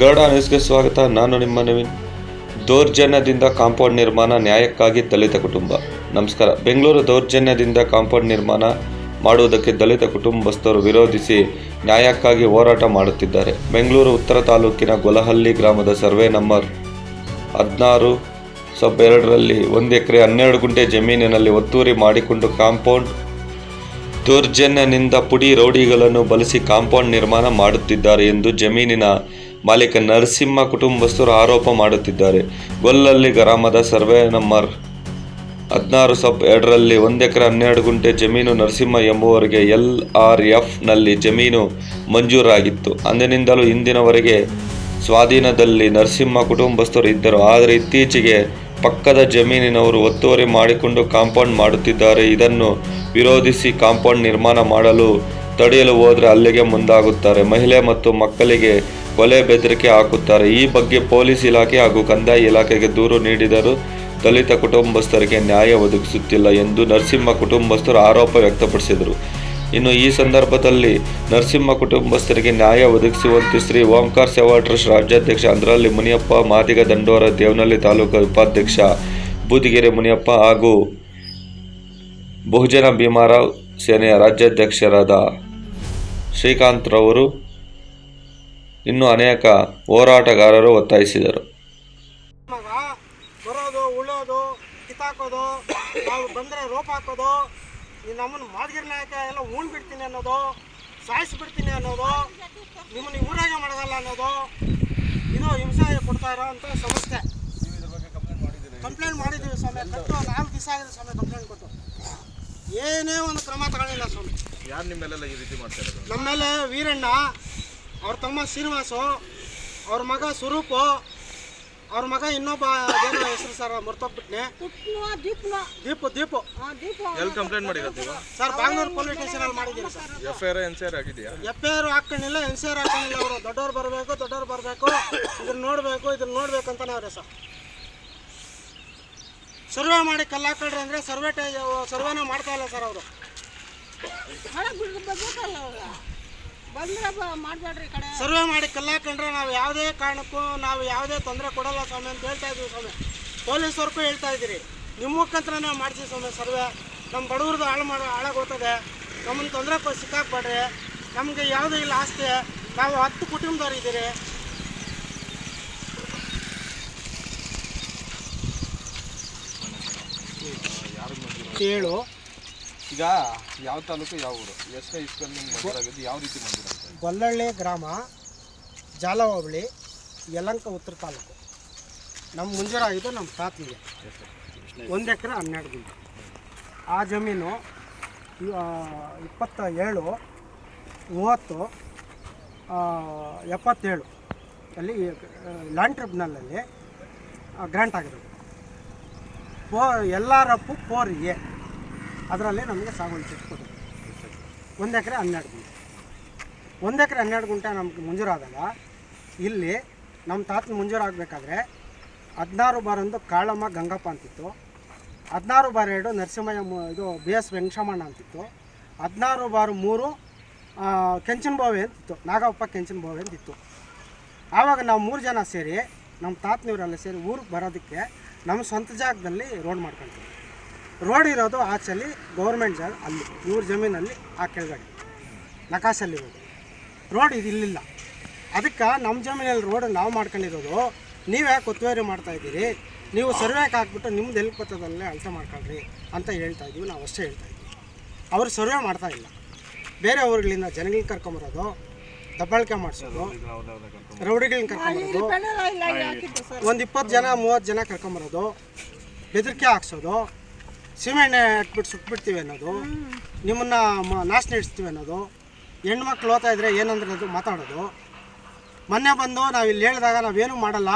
ಗರುಡ ನ್ಯೂಸ್ಗೆ ಸ್ವಾಗತ. ನಾನು ನಿಮ್ಮ ನವೀನ್. ದೌರ್ಜನ್ಯದಿಂದ ಕಾಂಪೌಂಡ್ ನಿರ್ಮಾಣ ನ್ಯಾಯಕ್ಕಾಗಿ ದಲಿತ ಕುಟುಂಬ. ನಮಸ್ಕಾರ. ಬೆಂಗಳೂರು ದೌರ್ಜನ್ಯದಿಂದ ಕಾಂಪೌಂಡ್ ನಿರ್ಮಾಣ ಮಾಡುವುದಕ್ಕೆ ದಲಿತ ಕುಟುಂಬಸ್ಥರು ವಿರೋಧಿಸಿ ನ್ಯಾಯಕ್ಕಾಗಿ ಹೋರಾಟ ಮಾಡುತ್ತಿದ್ದಾರೆ. ಬೆಂಗಳೂರು ಉತ್ತರ ತಾಲೂಕಿನ ಗೊಲಹಳ್ಳಿ ಗ್ರಾಮದ ಸರ್ವೆ ನಂಬರ್ ಹದಿನಾರು, ಸಬ್ ಎರಡರಲ್ಲಿ ಒಂದು ಎಕರೆ ಹನ್ನೆರಡು ಗುಂಟೆ ಜಮೀನಿನಲ್ಲಿ ಒತ್ತುವರಿ ಮಾಡಿಕೊಂಡು ಕಾಂಪೌಂಡ್ ದೌರ್ಜನ್ಯನಿಂದ ಪುಡಿ ರೌಡಿಗಳನ್ನು ಬಳಸಿ ಕಾಂಪೌಂಡ್ ನಿರ್ಮಾಣ ಮಾಡುತ್ತಿದ್ದಾರೆ ಎಂದು ಜಮೀನಿನ ಮಾಲೀಕ ನರಸಿಂಹ ಕುಟುಂಬಸ್ಥರು ಆರೋಪ ಮಾಡುತ್ತಿದ್ದಾರೆ. ಗೊಲ್ಲಲ್ಲಿ ಗ್ರಾಮದ ಸರ್ವೆ ನಂಬರ್ ಹದಿನಾರು ಸಬ್ ಎರಡರಲ್ಲಿ ಒಂದು ಎಕರೆ ಹನ್ನೆರಡು ಗುಂಟೆ ಜಮೀನು ನರಸಿಂಹ ಎಂಬುವರಿಗೆ ಎಲ್ ಆರ್ ಎಫ್ನಲ್ಲಿ ಜಮೀನು ಮಂಜೂರಾಗಿತ್ತು. ಅಂದಿನಿಂದಲೂ ಇಂದಿನವರೆಗೆ ಸ್ವಾಧೀನದಲ್ಲಿ ನರಸಿಂಹ ಕುಟುಂಬಸ್ಥರು ಇದ್ದರು. ಆದರೆ ಇತ್ತೀಚೆಗೆ ಪಕ್ಕದ ಜಮೀನಿನವರು ಒತ್ತುವರಿ ಮಾಡಿಕೊಂಡು ಕಾಂಪೌಂಡ್ ಮಾಡುತ್ತಿದ್ದಾರೆ. ಇದನ್ನು ವಿರೋಧಿಸಿ ಕಾಂಪೌಂಡ್ ನಿರ್ಮಾಣ ಮಾಡಲು ತಡೆಯಲು ಹೋದರೆ ಅಲ್ಲಿಗೆ ಮುಂದಾಗುತ್ತಾರೆ. ಮಹಿಳೆ ಮತ್ತು ಮಕ್ಕಳಿಗೆ ಕೊಲೆ ಬೆದರಿಕೆ ಹಾಕುತ್ತಾರೆ. ಈ ಬಗ್ಗೆ ಪೊಲೀಸ್ ಇಲಾಖೆ ಹಾಗೂ ಕಂದಾಯ ಇಲಾಖೆಗೆ ದೂರು ನೀಡಿದರೂ ದಲಿತ ಕುಟುಂಬಸ್ಥರಿಗೆ ನ್ಯಾಯ ಒದಗಿಸುತ್ತಿಲ್ಲ ಎಂದು ನರಸಿಂಹ ಕುಟುಂಬಸ್ಥರು ಆರೋಪ ವ್ಯಕ್ತಪಡಿಸಿದರು. ಇನ್ನು ಈ ಸಂದರ್ಭದಲ್ಲಿ ನರಸಿಂಹ ಕುಟುಂಬಸ್ಥರಿಗೆ ನ್ಯಾಯ ಒದಗಿಸುವಂತೆ ಶ್ರೀ ಓಂಕಾರ ಸೇವಾ ಟ್ರಸ್ಟ್ ರಾಜ್ಯಾಧ್ಯಕ್ಷ ಅಂದ್ರಲ್ಲಿ ಮುನಿಯಪ್ಪ, ಮಾದಿಗ ದಂಡೋರ ದೇವನಹಳ್ಳಿ ತಾಲೂಕು ಉಪಾಧ್ಯಕ್ಷ ಬೂದಿಗೆರೆ ಮುನಿಯಪ್ಪ ಹಾಗೂ ಬಹುಜನ ಭೀಮಾರಾವ್ ಸೇನೆಯ ರಾಜ್ಯಾಧ್ಯಕ್ಷರಾದ ಶ್ರೀಕಾಂತ್ರವರು ಇನ್ನೂ ಅನೇಕ ಹೋರಾಟಗಾರರು ಒತ್ತಾಯಿಸಿದರು. ಬರೋದು ಉಳೋದು ಕಿತ್ತಾಕೋದು ನಾವು ಬಂದರೆ ರೋಪ್ ಹಾಕೋದು ನೀನು ನಮ್ಮನ್ನು ಮಾದಗಿರಿ ನಾಯಕ ಎಲ್ಲ ಉಣ್ ಬಿಡ್ತೀನಿ ಅನ್ನೋದು ಸಾಯಿಸಿಬಿಡ್ತೀನಿ ಅನ್ನೋದು ನಿಮ್ಮನ್ನು ಊರಾಗೆ ಮಾಡೋದಲ್ಲ ಅನ್ನೋದು ಇದು ಹಿಂಸೆ ಕೊಡ್ತಾ ಇರೋ ಅಂತ ಸಮಸ್ಯೆ. ಕಂಪ್ಲೇಂಟ್ ಮಾಡಿದ್ದೀವಿ ಸ್ವಾಮಿ ಕಟ್ಟು ನಾಲ್ಕು ದಿವಸ ಆಗಿದೆ ಸ್ವಾಮಿ ಕಂಪ್ಲೇಂಟ್ ಕೊಟ್ಟು. ಏನೇ ಒಂದು ಕ್ರಮ ತಗೊಳ್ಳಿಲ್ಲ ಸ್ವಾಮಿ. ಯಾರು ನಿಮ್ಮೆಲ್ಲ ಈ ರೀತಿ ಮಾಡ್ತಾರೆ ಇರೋದು? ನಮ್ಮ ಮೇಲೆ ವೀರಣ್ಣ ಅವ್ರ ತಮ್ಮ ಶ್ರೀನಿವಾಸು ಅವ್ರ ಮಗ ಸ್ವರೂಪು ಅವ್ರ ಮಗ ಇನ್ನೊಬ್ಬ ಏನೋ ಹೆಸರು ಸರ್ ಮರ್ತೋಗ್ಬಿಟ್ನೆ. ದೀಪು ದೀಪು. ಆ ದೀಪ. ಎಲ್ಲಿ ಕಂಪ್ಲೇಂಟ್ ಮಾಡಿರೋದು ನೀವು? ಸರ್ ಬ್ಯಾಂಗ್ಳೂರು ಪೊಲೀಸ್ ಸ್ಟೇಷನ್ ಅಲ್ಲಿ ಮಾಡಿದ್ದೀನಿ sir. F I R N C R ಆಗಿದೆಯಾ? ಎಫ್ ಐ ಆರ್ ಹಾಕೊಂಡಿಲ್ಲ ಎನ್ ಸಿ ಆರ್ ಹಾಕೊಂಡಿಲ್ಲ ಅವರು. ದೊಡ್ಡವ್ರು ಬರಬೇಕು ದೊಡ್ಡವ್ರು ಬರಬೇಕು. ಇದನ್ನ ನೋಡಬೇಕು ಇದನ್ನ ನೋಡ್ಬೇಕು ಅಂತಾನೆ ಅವ್ರೆ ಸರ್. ಸರ್ವೆ ಮಾಡಿ ಕಲ್ಲಾಕಳ್ರಿ ಅಂದರೆ ಸರ್ವೆ ಟೈ ಸರ್ವೆನ ಮಾಡ್ತಾ ಇಲ್ಲ ಸರ್ ಅವರು. ಸರ್ವೆ ಮಾಡಿ ಕಲ್ಲಾಕೊಂಡ್ರೆ ನಾವು ಯಾವುದೇ ಕಾರಣಕ್ಕೂ ನಾವು ಯಾವುದೇ ತೊಂದರೆ ಕೊಡಲ್ಲ ಸ್ವಾಮಿ ಅಂತ ಹೇಳ್ತಾ ಇದ್ದೀವಿ ಸ್ವಾಮಿ. ಪೊಲೀಸ್ವರ್ಗೂ ಹೇಳ್ತಾ ಇದ್ದೀರಿ. ನಿಮ್ಮ ಮುಖಾಂತರ ನಾವು ಮಾಡ್ತೀವಿ ಸ್ವಾಮಿ ಸರ್ವೆ. ನಮ್ಮ ಬಡವ್ರದ್ದು ಹಾಳು ಮಾಡೋ ಹಾಳಾಗೋಗ್ತದೆ. ನಮ್ಮನ್ನು ತೊಂದರೆ ಕೊಟ್ಟು ಸಿಕ್ಕಾಕ್ಬೇಡ್ರಿ. ನಮಗೆ ಯಾವುದೂ ಇಲ್ಲ ಆಸ್ತಿ. ನಾವು ಹತ್ತು ಕುಟುಂಬದವ್ರು ಇದ್ದೀರಿ. ಏಳು ಈಗ ಯಾವ ತಾಲೂಕು, ಯಾವ ಊರು? ಎಷ್ಟೇ ನಿಮ್ಗೆ ಮಂಜೂರಾಗಿದ್ದು ಯಾವ ರೀತಿ ಮಂಜೂರು ಗೊಲ್ಲಳ್ಳಿ ಗ್ರಾಮ ಜಾಲ ಹೋಬಳಿ ಯಲಂಕ ಉತ್ತರ ತಾಲೂಕು. ನಮ್ಮ ಮುಂಜೂರಾಗಿದ್ದು ನಮ್ಮ ತಾತನಿಗೆ. ಒಂದು ಎಕರೆ ಹನ್ನೆರಡು ಗುಂಟೆ ಆ ಜಮೀನು ಇಪ್ಪತ್ತ ಏಳು ಮೂವತ್ತು ಎಪ್ಪತ್ತೇಳು ಅಲ್ಲಿ ಲ್ಯಾಂಡ್ ಟ್ರಿಬ್ಯುನಲಲ್ಲಿ ಗ್ರ್ಯಾಂಟ್ ಆಗಿರೋದು. ಪೋ ಎಲ್ ಆರ್ ಫೋರ್ ಎ ಅದರಲ್ಲಿ ನಮಗೆ ಸಾಗುವಳಿ ಕೊಡೋದು ಒಂದು ಎಕರೆ ಹನ್ನೆರಡು ಗುಂಟೆ. ಒಂದು ಎಕರೆ ಹನ್ನೆರಡು ಗುಂಟೆ ನಮ್ಗೆ ಮಂಜೂರಾದಾಗ ಇಲ್ಲಿ ನಮ್ಮ ತಾತನ ಮಂಜೂರಾಗಬೇಕಾದ್ರೆ ಹದಿನಾರು ಬಾರೊಂದು ಕಾಳಮ್ಮ ಗಂಗಪ್ಪ ಅಂತಿತ್ತು. ಹದಿನಾರು ಬಾರ್ ಎರಡು ನರಸಿಂಹಯ್ಯ ಇದು ಬಿ ಎಸ್ ವೆಂಕಟಮಣ್ಣ ಅಂತಿತ್ತು. ಹದಿನಾರು ಬಾರು ಮೂರು ಕೆಂಚನ ಬಾವಿ ಅಂತಿತ್ತು. ನಾಗಪ್ಪ ಕೆಂಚನ ಬಾವಿ ಅಂತಿತ್ತು. ಆವಾಗ ನಾವು ಮೂರು ಜನ ಸೇರಿ ನಮ್ಮ ತಾತನವರೆಲ್ಲ ಸೇರಿ ಊರಿಗೆ ಬರೋದಕ್ಕೆ ನಮ್ಮ ಸ್ವಂತ ಜಾಗದಲ್ಲಿ ರೋಡ್ ಮಾಡ್ಕೊಳ್ತೀವಿ ರೋಡ್ ಇರೋದು ಆಚೆಲಿ ಗೌರ್ಮೆಂಟ್ ಜಾಗ ಅಲ್ಲಿ ಇವ್ರ ಜಮೀನಲ್ಲಿ ಆ ಕೆಳಗಡೆ ನಕಾಸಲ್ಲಿರೋದು ರೋಡ್ ಇದು ಇಲ್ಲಿಲ್ಲ. ಅದಕ್ಕೆ ನಮ್ಮ ಜಮೀನಲ್ಲಿ ರೋಡ್ ನಾವು ಮಾಡ್ಕೊಂಡಿರೋದು ನೀವೇ ಕೊತ್ತುವರಿ ಮಾಡ್ತಾಯಿದ್ದೀರಿ ಮಾಡ್ತಾ ಇದ್ದೀರಿ? ನೀವು ಸರ್ವೆಗೆ ಹಾಕ್ಬಿಟ್ಟು ನಿಮ್ದು ಎಲ್ಲಿ ಬರ್ತದಲ್ಲೇ ಅಳತೆ ಮಾಡ್ಕೊಳ್ರಿ ಅಂತ ಹೇಳ್ತಾ ಇದ್ದೀವಿ ನಾವು ಅಷ್ಟೇ ಹೇಳ್ತಾ ಇದ್ದೀವಿ ಅವರು ಸರ್ವೆ ಮಾಡ್ತಾ ಇಲ್ಲ. ಬೇರೆ ಊರುಗಳಿಂದ ಜನಗಳಿಗೆ ಕರ್ಕೊಂಬರೋದು ದಬ್ಬಾಳಿಕೆ ಮಾಡಿಸೋದು ರೌಡಿಗಳನ್ನ ಕರ್ಕೊಂಬರೋದು ಒಂದು ಇಪ್ಪತ್ತು ಜನ ಮೂವತ್ತು ಜನ ಕರ್ಕೊಂಬರೋದು ಬೆದರಿಕೆ ಹಾಕ್ಸೋದು ಸೀಮೆಣ್ಣೆ ಹಾಕ್ಬಿಟ್ಟು ಸುಟ್ಬಿಡ್ತೀವಿ ಅನ್ನೋದು ನಿಮ್ಮನ್ನ ಮ- ನಾಶನ ನಡೆಸ್ತೀವಿ ಅನ್ನೋದು ಹೆಣ್ಮಕ್ಳು ಓದ್ತಾ ಇದ್ರೆ ಏನಂದ್ರೆ ಅದು ಮಾತಾಡೋದು. ಮೊನ್ನೆ ಬಂದು ನಾವು ಇಲ್ಲಿ ಹೇಳಿದಾಗ ನಾವೇನು ಮಾಡಲ್ಲ.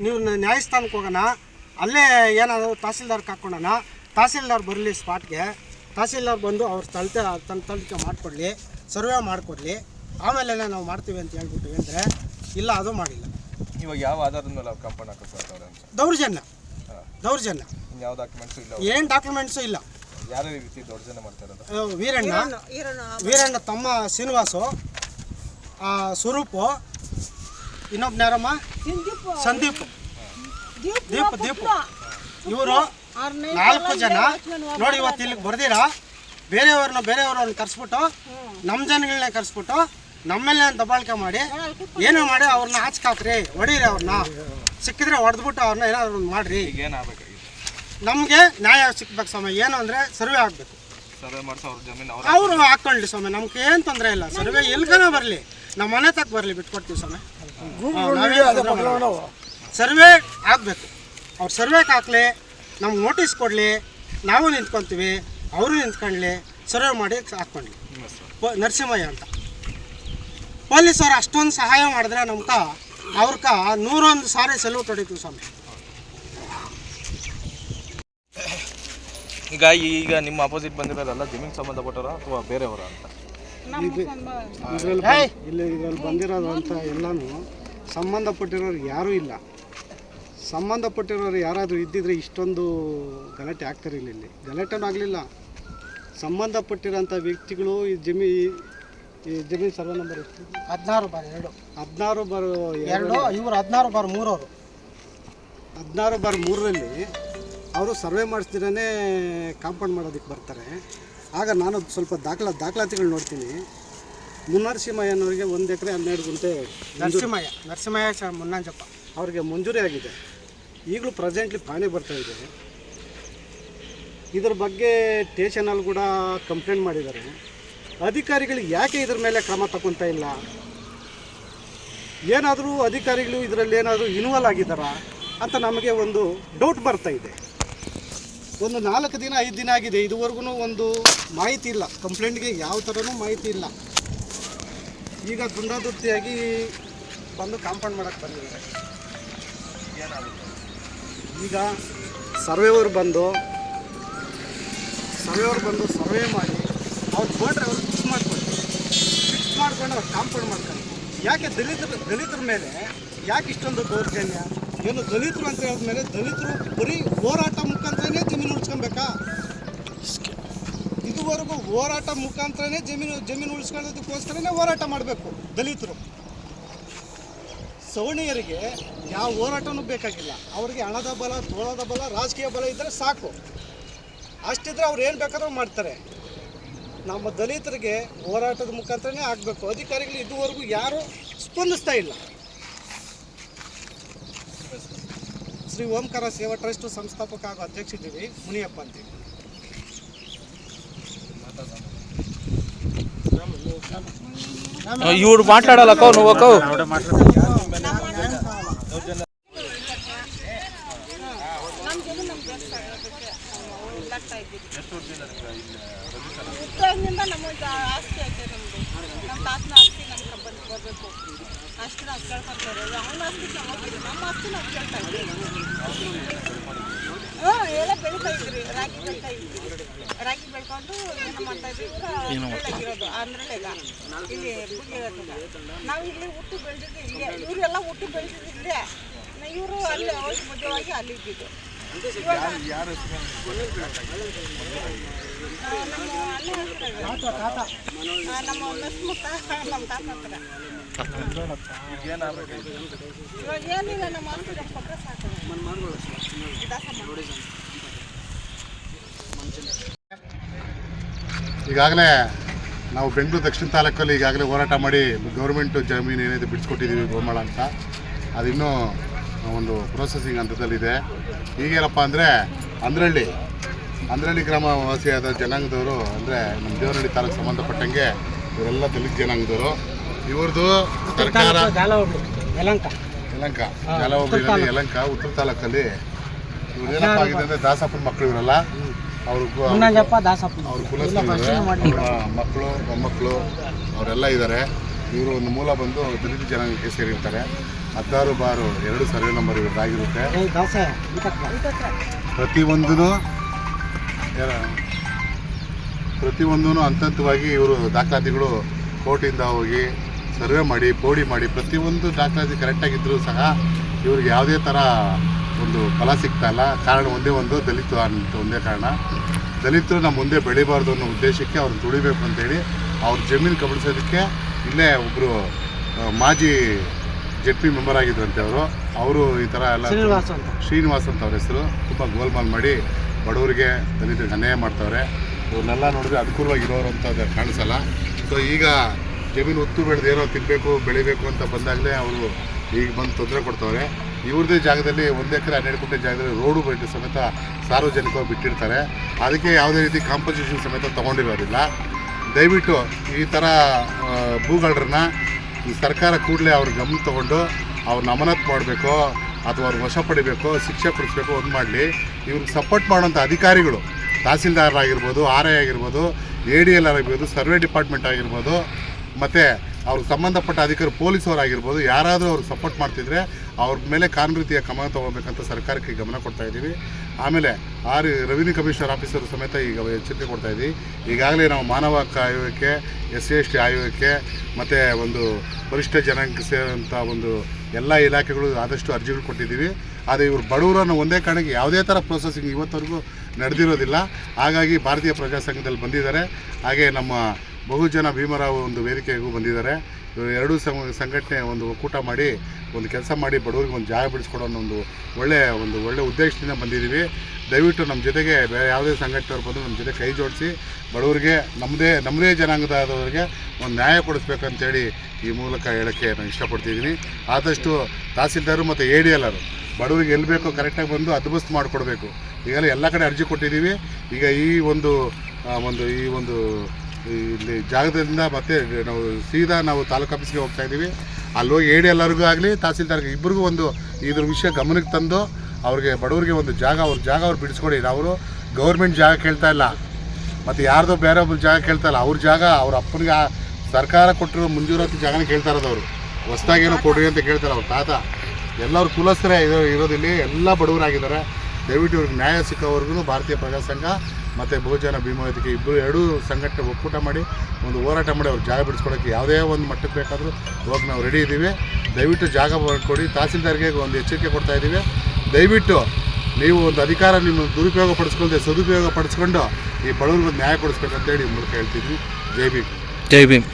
ನೀವು ನ- ನ್ಯಾಯಸ್ಥಾನಕ್ಕೆ ಹೋಗೋಣ. ಅಲ್ಲೇ ಏನಾದರೂ ತಹಸೀಲ್ದಾರ್ಗೆ ಹಾಕ್ಕೊಳ್ಳೋಣ ತಹಸೀಲ್ದಾರ್ ಬರಲಿ ಸ್ಪಾಟ್ಗೆ. ತಹಸೀಲ್ದಾರ್ ಬಂದು ಅವ್ರ ಸ್ಥಳತೆ ತನ್ನ ತಳಿಕೆ ಮಾಡಿಕೊಡ್ಲಿ ಸರ್ವೆ ಮಾಡಿಕೊಡ್ಲಿ. ಆಮೇಲೆ ನಾವು ಮಾಡ್ತೀವಿ ಅಂತ ಹೇಳ್ಬಿಟ್ಟು ಅಂದರೆ ಇಲ್ಲ ಅದು ಮಾಡಿಲ್ಲ. ಇವಾಗ ಯಾವ ಆಧಾರದ ಮೇಲೆ ಅವ್ರು ಕಂಪೌಂಡ್ ಹಾಕೋತಾರೆ ಅಂತ? ದೌರ್ಜನ್ಯ. ದೌರ್ಜನ್ಯ. ಯಾವ ಡಾಕ್ಯುಮೆಂಟ್ಸ್ ಇಲ್ಲ ಏನು ಡಾಕ್ಯುಮೆಂಟ್ಸು ಇಲ್ಲ. ಯಾರು ಈ ರೀತಿ ದೌರ್ಜನ್ಯ ಮಾಡ್ತಾ ಇರೋದು ಆ, ವೀರಣ್ಣ. ವೀರಣ್ಣ ತಮ್ಮ ಶ್ರೀನಿವಾಸು ಆ, ಸ್ವರೂಪು ಇನ್ನೊಬ್ ಯಾರಮ್ಮ? ಸಂದೀಪ್. ದೀಪ್ ದೀಪ್ ಇವರು ನಾಲ್ಕು ಜನ. ನೋಡಿ ಇವತ್ತು ಇಲ್ಲಿಗೆ ಬರ್ದಿರಾ? ಬೇರೆಯವ್ರನ್ನ ಬೇರೆಯವ್ರನ್ನ ಕರೆಸ್ಬಿಟ್ಟು ನಮ್ಮ ಜನಗಳನ್ನ ಕರೆಸ್ಬಿಟ್ಟು ನಮ್ಮೆಲ್ಲ ದಬ್ಬಾಳಿಕೆ ಮಾಡಿ? ಏನೋ ಮಾಡಿ ಅವ್ರನ್ನ ಹಾಚ್ಕಾಕ್ರಿ. ಹೊಡೀರಿ ಅವ್ರನ್ನ. ಸಿಕ್ಕಿದ್ರೆ ಹೊಡೆದ್ಬಿಟ್ಟು ಅವ್ರನ್ನ ಏನಾದ್ರು ಮಾಡ್ರಿ. ಈಗ ಏನಾಗಬೇಕಾಗಿತ್ತು ನಮಗೆ ನ್ಯಾಯ ಸಿಕ್ಬೇಕು ಸ್ವಾಮಿ. ಏನು ಅಂದರೆ ಸರ್ವೆ ಆಗಬೇಕು. ಸರ್ವೆ ಮಾಡಿಸೋ ಅವ್ರ ಜಮೀನು ಅವ್ರ ಅವರು ಹಾಕ್ಕೊಳ್ಳಿ ಸ್ವಾಮಿ. ನಮ್ಗೆ ಏನು ತೊಂದರೆ ಇಲ್ಲ. ಸರ್ವೆ ಎಲ್ಗನ ಬರಲಿ. ನಮ್ಮ ಮನೆ ತಕ್ಕ ಬರಲಿ ಬಿಟ್ಕೊಡ್ತೀವಿ ಸ್ವಾಮಿ. ಸರ್ವೆ ಆಗಬೇಕು. ಅವ್ರು ಸರ್ವೆಗೆ ಹಾಕ್ಲಿ ನಮ್ಗೆ ನೋಟಿಸ್ ಕೊಡಲಿ ನಾವು ನಿಂತ್ಕೊತೀವಿ ಅವರು ನಿಂತ್ಕೊಳ್ಳಿ ಸರ್ವೆ ಮಾಡಿ ಪ- ನರಸಿಂಹಯ್ಯ ಅಂತ. ಪೊಲೀಸರು ಅಷ್ಟೊಂದು ಸಹಾಯ ಮಾಡಿದ್ರೆ ನಮ್ಗೆ ಅವ್ರಕ ನೂರೊಂದು ಸಾರಿ ಸೆಲ್ಯೂಟ್ ಹೊಡಿತೀವಿ ಸ್ವಾಮಿ. ಈಗ ಈಗ ನಿಮ್ಮ ಅಪೋಸಿಟ್ ಬಂದಿರೋದಲ್ಲ ಜಮೀನು ಸಂಬಂಧಪಟ್ಟವರ ಅಥವಾ ಬೇರೆಯವರ ಅಂತ? ಇದ್ರಲ್ಲಿ ಇಲ್ಲಿ ಇದ್ರಲ್ಲಿ ಬಂದಿರೋದಂತ ಅಂತ ಎಲ್ಲನೂ ಸಂಬಂಧಪಟ್ಟಿರೋರು ಯಾರೂ ಇಲ್ಲ. ಸಂಬಂಧಪಟ್ಟಿರೋರು ಯಾರಾದರೂ ಇದ್ದಿದ್ರೆ ಇಷ್ಟೊಂದು ಗಲಾಟೆ ಆಗ್ತಿರಲಿಲ್ಲ ಇಲ್ಲಿ. ಗಲಾಟೆನೂ ಆಗಲಿಲ್ಲ. ಸಂಬಂಧಪಟ್ಟಿರೋಂಥ ವ್ಯಕ್ತಿಗಳು ಈ ಜಮೀ ಈ ಜಮೀನು ಸರ್ವೆ ನಂಬರ್ ಎಷ್ಟು? ಹದಿನಾರು ಬಾರ್ ಎರಡು. ಹದಿನಾರು ಬಾರು ಎರಡು ಇವರು ಹದಿನಾರು ಬಾರ್ ಮೂರವರು. ಹದಿನಾರು ಬಾರ್ ಮೂರರಲ್ಲಿ ಅವರು ಸರ್ವೆ ಮಾಡಿಸ್ದಿರೇ ಕಾಂಪೌಂಡ್ ಮಾಡೋದಕ್ಕೆ ಬರ್ತಾರೆ. ಆಗ ನಾನು ಸ್ವಲ್ಪ ದಾಖಲಾ ದಾಖಲಾತಿಗಳು ನೋಡ್ತೀನಿ. ಮುನ್ನರಸಿಂಹಯ್ಯನವರಿಗೆ ಒಂದು ಎಕರೆ ಹನ್ನೆರಡು ಗುಂಟೆ ನರಸಿಂಹಯ್ಯ ನರಸಿಂಹಯ್ಯ ಮುನ್ನಾಂಜಪ್ಪ. ಅವರಿಗೆ ಮಂಜೂರಿ ಆಗಿದೆ. ಈಗಲೂ ಪ್ರೆಸೆಂಟ್ಲಿ ಪಾಣಿ ಬರ್ತಾ ಇದೆ. ಇದ್ರ ಬಗ್ಗೆ ಸ್ಟೇಷನಲ್ಲಿ ಕೂಡ ಕಂಪ್ಲೇಂಟ್ ಮಾಡಿದ್ದಾರೆ. ಅಧಿಕಾರಿಗಳು ಯಾಕೆ ಇದ್ರ ಮೇಲೆ ಕ್ರಮ ತಗೊತಾ ಇಲ್ಲ? ಏನಾದರೂ ಅಧಿಕಾರಿಗಳು ಇದರಲ್ಲಿ ಏನಾದರೂ ಇನ್ವಾಲ್ವ್ ಆಗಿದ್ದಾರಾ ಅಂತ ನಮಗೆ ಒಂದು ಡೌಟ್ ಬರ್ತಾ ಇದೆ. ಒಂದು ನಾಲ್ಕು ದಿನ, ಐದು ದಿನ ಆಗಿದೆ. ಇದುವರೆಗೂ ಒಂದು ಮಾಹಿತಿ ಇಲ್ಲ. ಕಂಪ್ಲೇಂಟ್ಗೆ ಯಾವ ಥರನೂ ಮಾಹಿತಿ ಇಲ್ಲ. ಈಗ ದುಂಡಾದುರ್ತಿಯಾಗಿ ಬಂದು ಕಾಂಪೌಂಡ್ ಮಾಡೋಕ್ಕೆ ಬಂದಿದ್ದಾರೆ. ಈಗ ಸರ್ವೇವರು ಬಂದು ಸರ್ವೇವ್ರು ಬಂದು ಸರ್ವೆ ಮಾಡಿ, ಅವ್ರು ಬಂದರೆ ಅವ್ರು ಫಿಕ್ಸ್ ಮಾಡ್ಕೊಂಡು ಫಿಕ್ಸ್ ಮಾಡ್ಕೊಂಡು ಅವ್ರು ಕಾಂಪೌಂಡ್ ಮಾಡ್ಕೊಂಡು ಯಾಕೆ ದಲಿತರ ದಲಿತರ ಮೇಲೆ, ಯಾಕೆ ಇಷ್ಟೊಂದು ದೌರ್ಜನ್ಯ? ಏನು ದಲಿತರು ಅಂತ ಹೇಳಿದ್ಮೇಲೆ ದಲಿತರು ಬರೀ ಹೋರಾಟ ಮುಖಾಂತರನೇ ಉಳಿಸ್ಕೊಬೇಕಾ ಇದುವರೆಗೂ ಹೋರಾಟ ಮುಖಾಂತರನೇ ಜಮೀನು ಜಮೀನು ಉಳಿಸ್ಕೊಳ್ಳೋದಕ್ಕೋಸ್ಕರನೇ ಹೋರಾಟ ಮಾಡಬೇಕು, ದಲಿತರು. ಸವಣಿಯರಿಗೆ ಯಾವ ಹೋರಾಟನೂ ಬೇಕಾಗಿಲ್ಲ. ಅವರಿಗೆ ಹಣದ ಬಲ, ತೋಳದ ಬಲ, ರಾಜಕೀಯ ಬಲ ಇದ್ದರೆ ಸಾಕು. ಅಷ್ಟಿದ್ರೆ ಅವ್ರು ಏನು ಬೇಕಾದ್ರೂ ಮಾಡ್ತಾರೆ. ನಮ್ಮ ದಲಿತರಿಗೆ ಹೋರಾಟದ ಮುಖಾಂತರನೇ ಆಗಬೇಕು. ಅಧಿಕಾರಿಗಳು ಇದುವರೆಗೂ ಯಾರೂ ಸ್ಪಂದಿಸ್ತಾ ಇಲ್ಲ. ಶ್ರೀ ಓಂಕಾರ ಸೇವಾ ಟ್ರಸ್ಟ್ ಸಂಸ್ಥಾಪಕ ಹಾಗೂ ಅಧ್ಯಕ್ಷ ಇದ್ದೀವಿ ಮುನಿಯಪ್ಪ ಅಂತ ಇವ್ರು ಮಾತಾಡಲ್ಲಕ್ಕ ನೋವಕ್ಕ ನಮ್ಗೆ ಆಸ್ತಿ ಐತೆ ನಮ್ಮದು ನಮ್ಮ ತಾತನ ಆಸ್ತಿ ಬರಬೇಕು ಅಷ್ಟು ನಾವು ಕೇಳ್ಕೊತಾರೆ ಅವನ ಆಸ್ತಿ ನಮಗೆ ನಮ್ಮ ಆಸ್ತಿ ನಾವು ಕೇಳ್ತಾ ಇದ್ದೀವಿ. ಎಲ್ಲ ಬೆಳಿತಾ ಇದ್ರಿ ರಾಗಿ ಬೆಳಿತಾ ಇದ್ವಿ ರಾಗಿ ಬೆಳ್ಕೊಂಡು ಏನೋ ಮಾಡ್ತಾ ಇದ್ವಿ. ಇರೋದು ಆಂಧ್ರಲೇಗ ಇಲ್ಲಿ. ಬುಗಿರೋದಾಗ ನಾವು ಇಲ್ಲಿ ಹುಟ್ಟು ಬೆಳೆದಿದ್ದು ಇಲ್ಲೇ. ಇವರೆಲ್ಲ ಹುಟ್ಟು ಬೆಳೆದಿದ್ದು ಇಲ್ಲೇ. ಇವರು ಅಲ್ಲಿ ಹೋಗಿ ಅಲ್ಲಿ ಇದ್ದಿದ್ದು. ನಮ್ಮ ನಮ್ಮ ತಾತ ಹತ್ರ. ಇವಾಗ ಏನಿಲ್ಲ ನಮ್ಮ ಅಂತ ಪಕ್ಕ ಕೊಟ್ಟರೆ ಸಾಕು. ಈಗಾಗಲೇ ನಾವು ಬೆಂಗಳೂರು ದಕ್ಷಿಣ ತಾಲೂಕಲ್ಲಿ ಈಗಾಗಲೇ ಹೋರಾಟ ಮಾಡಿ ಗೌರ್ಮೆಂಟ್ ಜಮೀನು ಏನಿದೆ ಬಿಡಿಸ್ಕೊಟ್ಟಿದ್ದೀವಿ ಗೋಮಾಳ ಅಂತ. ಅದಿನ್ನೂ ಒಂದು ಪ್ರೊಸೆಸಿಂಗ್ ಹಂತದಲ್ಲಿದೆ. ಈಗೇನಪ್ಪ ಅಂದರೆ ಅಂದ್ರಳ್ಳಿ ಅಂದ್ರಳ್ಳಿ ಗ್ರಾಮ ವಾಸಿಯಾದ ಜನಾಂಗದವರು ಅಂದರೆ ನಮ್ಮ ದೇವನಹಳ್ಳಿ ತಾಲೂಕು ಸಂಬಂಧಪಟ್ಟಂಗೆ ಇವರೆಲ್ಲ ದಲಿತ ಜನಾಂಗದವರು. ಇವ್ರದ್ದು ಸರ್ಕಾರ ಯಲಂಕ. ಜಾಲಹೋಬಳಿನಲ್ಲಿ ಯಲಂಕ ಉತ್ತರ ತಾಲೂಕಲ್ಲಿ ಇವ್ರು ಏನಪ್ಪ ಆಗಿದೆ ಅಂದ್ರೆ ದಾಸಪ್ಪನ ಮಕ್ಕಳು ಇವರಲ್ಲ ಅವ್ರ ಅವ್ರ ಕುಲಸ್ಥರು ಮಕ್ಕಳು ಮೊಮ್ಮಕ್ಕಳು ಅವರೆಲ್ಲ ಇದ್ದಾರೆ ಇವರು ಒಂದು ಮೂಲ ಬಂದು ದಲಿತ ಜನಾಂಗಕ್ಕೆ ಸೇರಿರ್ತಾರೆ. ಹದಿನಾರು ಬಾರು ಎರಡು ಸರ್ವೆ ನಂಬರ್ ಇವ್ರದ್ದಾಗಿರುತ್ತೆ ಪ್ರತಿಯೊಂದೂ ಪ್ರತಿಯೊಂದೂ ಹಂತ ಹಂತವಾಗಿ ಇವರು ದಾಖಲಾತಿಗಳು ಕೋರ್ಟಿಂದ ಹೋಗಿ ಸರ್ವೆ ಮಾಡಿ ಪೋಡಿ ಮಾಡಿ ಪ್ರತಿಯೊಂದು ದಾಖಲಾತಿ ಕರೆಕ್ಟಾಗಿದ್ದರೂ ಸಹ ಇವ್ರಿಗೆ ಯಾವುದೇ ಥರ ಒಂದು ಫಲ ಸಿಗ್ತಾ ಇಲ್ಲ. ಕಾರಣ ಒಂದೇ ಒಂದು ದಲಿತ ಅಂತ ಒಂದೇ ಕಾರಣ. ದಲಿತರು ನಮ್ಮ ಮುಂದೆ ಬೆಳಿಬಾರ್ದು ಅನ್ನೋ ಉದ್ದೇಶಕ್ಕೆ ಅವ್ರನ್ನ ತುಳಿಬೇಕು ಅಂತೇಳಿ ಅವ್ರ ಜಮೀನು ಕಬಳಿಸೋದಕ್ಕೆ ಇಲ್ಲೇ ಒಬ್ಬರು ಮಾಜಿ ಜೆಡ್ ಪಿ ಮೆಂಬರ್ ಆಗಿದ್ರಂತೆ ಅವರು. ಅವರು ಈ ಥರ ಎಲ್ಲ ಶ್ರೀನಿವಾಸ್ ಅಂತ. ಶ್ರೀನಿವಾಸ್ ಅಂತ ಅವ್ರ ಹೆಸರು. ತುಂಬ ಗೋಲ್ಮಾಲ್ ಮಾಡಿ ಬಡವರಿಗೆ ದಲಿತರಿಗೆ ಅನ್ಯಾಯ ಮಾಡ್ತಾವ್ರೆ. ಇವ್ರನ್ನೆಲ್ಲ ನೋಡಿದ್ರೆ ಅನುಕೂಲವಾಗಿರೋರು ಅಂತ ಅದು ಕಾಣಿಸಲ್ಲ. ಸೊ ಈಗ ಜಮೀನು ಒತ್ತು ಬೆಳೆದು ಏನೋ ತಿನ್ನಬೇಕು ಬೆಳಿಬೇಕು ಅಂತ ಬಂದಾಗಲೇ ಅವರು ಈಗ ಬಂದು ತೊಂದರೆ ಕೊಡ್ತವ್ರೆ. ಇವ್ರದೇ ಜಾಗದಲ್ಲಿ ಒಂದು ಎಕರೆ, ಹನ್ನೆರಡು ಗುಂಟೆ ಜಾಗದಲ್ಲಿ ರೋಡು ಬೈಟ್ ಸಮೇತ ಸಾರ್ವಜನಿಕವಾಗಿ ಬಿಟ್ಟಿರ್ತಾರೆ. ಅದಕ್ಕೆ ಯಾವುದೇ ರೀತಿ ಕಾಂಪನ್ಸೇಷನ್ ಸಮೇತ ತೊಗೊಂಡಿರೋದಿಲ್ಲ. ದಯವಿಟ್ಟು ಈ ಥರ ಈ ಸರ್ಕಾರ ಕೂಡಲೇ ಅವ್ರ ಗಮನ ತಗೊಂಡು ಅವ್ರನ್ನ ಅಮಾನತ್ ಮಾಡಬೇಕು, ಅಥವಾ ವಶ ಪಡಿಬೇಕು, ಶಿಕ್ಷೆ ಕೊಡಿಸ್ಬೇಕು ಒಂದು ಮಾಡಲಿ. ಇವ್ರಿಗೆ ಸಪೋರ್ಟ್ ಮಾಡೋಂಥ ಅಧಿಕಾರಿಗಳು, ತಹಸೀಲ್ದಾರ್ ಆಗಿರ್ಬೋದು ಆರ್ ಐ ಆಗಿರ್ಬೋದು, ಎ ಡಿ ಎಲ್ ಆಗಿರ್ಬೋದು, ಸರ್ವೆ ಡಿಪಾರ್ಟ್ಮೆಂಟ್ ಆಗಿರ್ಬೋದು ಮತ್ತು ಅವ್ರಿಗೆ ಸಂಬಂಧಪಟ್ಟ ಅಧಿಕಾರಿ ಪೊಲೀಸವ್ರು ಆಗಿರ್ಬೋದು ಯಾರಾದರೂ ಅವ್ರಿಗೆ ಸಪೋರ್ಟ್ ಮಾಡ್ತಿದ್ರೆ ಅವ್ರ ಮೇಲೆ ಕಾನೂನು ರೀತಿಯ ಕ್ರಮ ತಗೋಬೇಕಂತ ಸರ್ಕಾರಕ್ಕೆ ಗಮನ ಕೊಡ್ತಾ ಇದ್ದೀವಿ. ಆಮೇಲೆ ಆರ್ ರೆವಿನ್ಯೂ ಕಮಿಷನರ್ ಆಫೀಸರ್ ಸಮೇತ ಈಗ ಎಚ್ಚರಿಕೆ ಕೊಡ್ತಾ ಇದ್ದೀವಿ. ಈಗಾಗಲೇ ನಾವು ಮಾನವ ಹಕ್ಕು ಆಯೋಗಕ್ಕೆ, ಎಸ್ ಸಿ, ಎಸ್ ಟಿ ಆಯೋಗಕ್ಕೆ, ಮತ್ತು ಒಂದು ವರಿಷ್ಠ ಜನಾಂಗಕ್ಕೆ ಸೇರಿದಂಥ ಒಂದು ಎಲ್ಲ ಇಲಾಖೆಗಳು ಆದಷ್ಟು ಅರ್ಜಿಗಳು ಕೊಟ್ಟಿದ್ದೀವಿ. ಆದರೆ ಇವರು ಬಡವರನ್ನು ಒಂದೇ ಕಾರಣಕ್ಕೆ ಯಾವುದೇ ಥರ ಪ್ರೊಸೆಸಿಂಗ್ ಇವತ್ತವರೆಗೂ ನಡೆದಿರೋದಿಲ್ಲ. ಹಾಗಾಗಿ ಭಾರತೀಯ ಪ್ರಜಾಸಂಘದಲ್ಲಿ ಬಂದಿದ್ದಾರೆ. ಹಾಗೆ ನಮ್ಮ ಬಹುಜನ ಭೀಮರಾವ್ ಒಂದು ವೇದಿಕೆಗೂ ಬಂದಿದ್ದಾರೆ. ಎರಡೂ ಸಂಘ ಸಂಘಟನೆ ಒಂದು ಒಕ್ಕೂಟ ಮಾಡಿ, ಒಂದು ಕೆಲಸ ಮಾಡಿ ಬಡವರಿಗೆ ಒಂದು ಜಾಗ ಬಿಡಿಸ್ಕೊಡೋ ಒಂದು ಒಳ್ಳೆಯ ಒಂದು ಒಳ್ಳೆಯ ಉದ್ದೇಶದಿಂದ ಬಂದಿದ್ದೀವಿ. ದಯವಿಟ್ಟು ನಮ್ಮ ಜೊತೆಗೆ ಬೇರೆ ಯಾವುದೇ ಸಂಘಟನೆಯವ್ರು ಬಂದು ನಮ್ಮ ಜೊತೆ ಕೈ ಜೋಡಿಸಿ, ಬಡವರಿಗೆ ನಮ್ಮದೇ ನಮ್ಮದೇ ಜನಾಂಗದವರಿಗೆ ಒಂದು ನ್ಯಾಯ ಕೊಡಿಸ್ಬೇಕಂತೇಳಿ ಈ ಮೂಲಕ ಹೇಳೋಕ್ಕೆ ನಾನು ಇಷ್ಟಪಡ್ತಿದ್ದೀನಿ. ಆದಷ್ಟು ತಹಸೀಲ್ದಾರು ಮತ್ತು ಎ ಡಿ ಎಲ್ಲರು ಬಡವರಿಗೆ ಎಲ್ಲಿ ಬೇಕೋ ಕರೆಕ್ಟಾಗಿ ಬಂದು ಅದ್ಭುತ ಮಾಡಿಕೊಡ್ಬೇಕು. ಈಗೆಲ್ಲ ಎಲ್ಲ ಕಡೆ ಅರ್ಜಿ ಕೊಟ್ಟಿದ್ದೀವಿ. ಈಗ ಈ ಒಂದು ಒಂದು, ಈ ಒಂದು ಇಲ್ಲಿ ಜಾಗದಿಂದ ಮತ್ತೆ ನಾವು ಸೀದಾ ನಾವು ತಾಲೂಕು ಆಫೀಸ್ಗೆ ಹೋಗ್ತಾ ಇದ್ದೀವಿ. ಅಲ್ಲಿ ಹೋಗಿ ಹೇಳಿ ಎಲ್ಲರಿಗೂ ಆಗಲಿ, ತಹಸೀಲ್ದಾರ್ಗೆ ಇಬ್ಬರಿಗೂ ಒಂದು ಇದ್ರ ವಿಷಯ ಗಮನಕ್ಕೆ ತಂದು ಅವ್ರಿಗೆ ಬಡವರಿಗೆ ಒಂದು ಜಾಗ, ಅವ್ರ ಜಾಗ ಅವ್ರು ಬಿಡಿಸ್ಕೊಡಿ. ಅವರು ಗೌರ್ಮೆಂಟ್ ಜಾಗ ಕೇಳ್ತಾ ಇಲ್ಲ. ಮತ್ತು ಯಾರ್ದೋ ಬೇರೆ ಒಬ್ಬರು ಜಾಗ ಕೇಳ್ತಾ ಇಲ್ಲ. ಅವ್ರ ಜಾಗ ಅವ್ರ ಅಪ್ಪನಿಗೆ ಸರ್ಕಾರ ಕೊಟ್ಟಿರೋ ಮುಂಜೂರಾತಿ ಜಾಗನೇ ಕೇಳ್ತಾ ಇರೋದು ಅವರು. ಹೊಸ್ದಾಗೇನೋ ಕೊಡ್ರಿ ಅಂತ ಕೇಳ್ತಾರೆ ಅವ್ರ ತಾತ. ಎಲ್ಲರೂ ಕುಲಸ್ಥರೇ ಇರೋ ಇರೋದಿಲ್ಲಿ. ಎಲ್ಲ ಬಡವರಾಗಿದ್ದಾರೆ. ದಯವಿಟ್ಟು ಇವ್ರಿಗೆ ನ್ಯಾಯ ಸಿಕ್ಕೋವರೆಗೂ ಭಾರತೀಯ ಪ್ರಜಾ ಸಂಘ ಮತ್ತು ಬಹುಜನ ಭೀಮಾವತಿಗೆ ಇಬ್ಬರು ಎರಡೂ ಸಂಘಟನೆ ಒಕ್ಕೂಟ ಮಾಡಿ ಒಂದು ಹೋರಾಟ ಮಾಡಿ ಅವ್ರು ಜಾಗ ಬಿಡಿಸ್ಕೊಡೋಕ್ಕೆ ಯಾವುದೇ ಒಂದು ಮಟ್ಟಕ್ಕೆ ಬೇಕಾದರೂ ಹೋಗಿ ನಾವು ರೆಡಿ ಇದ್ದೀವಿ. ದಯವಿಟ್ಟು ಜಾಗ ಕೊಡಿ ತಹಸೀಲ್ದಾರ್ಗೆ ಒಂದು ಎಚ್ಚರಿಕೆ ಕೊಡ್ತಾ ಇದ್ದೀವಿ. ದಯವಿಟ್ಟು ನೀವು ಒಂದು ಅಧಿಕಾರ ನಿಮ್ಮ ದುರುಪಯೋಗ ಪಡಿಸ್ಕೊಳ್ದೆ ಸದುಪಯೋಗ ಪಡಿಸ್ಕೊಂಡು ಈ ಬಡವ್ರಿಗೆ ನ್ಯಾಯ ಕೊಡಿಸ್ಬೇಕಂತೇಳಿ ಮೂಲಕ ಹೇಳ್ತಿದ್ವಿ. ಜೈ ಭೀಮ್. ಜೈ ಭೀಮ್.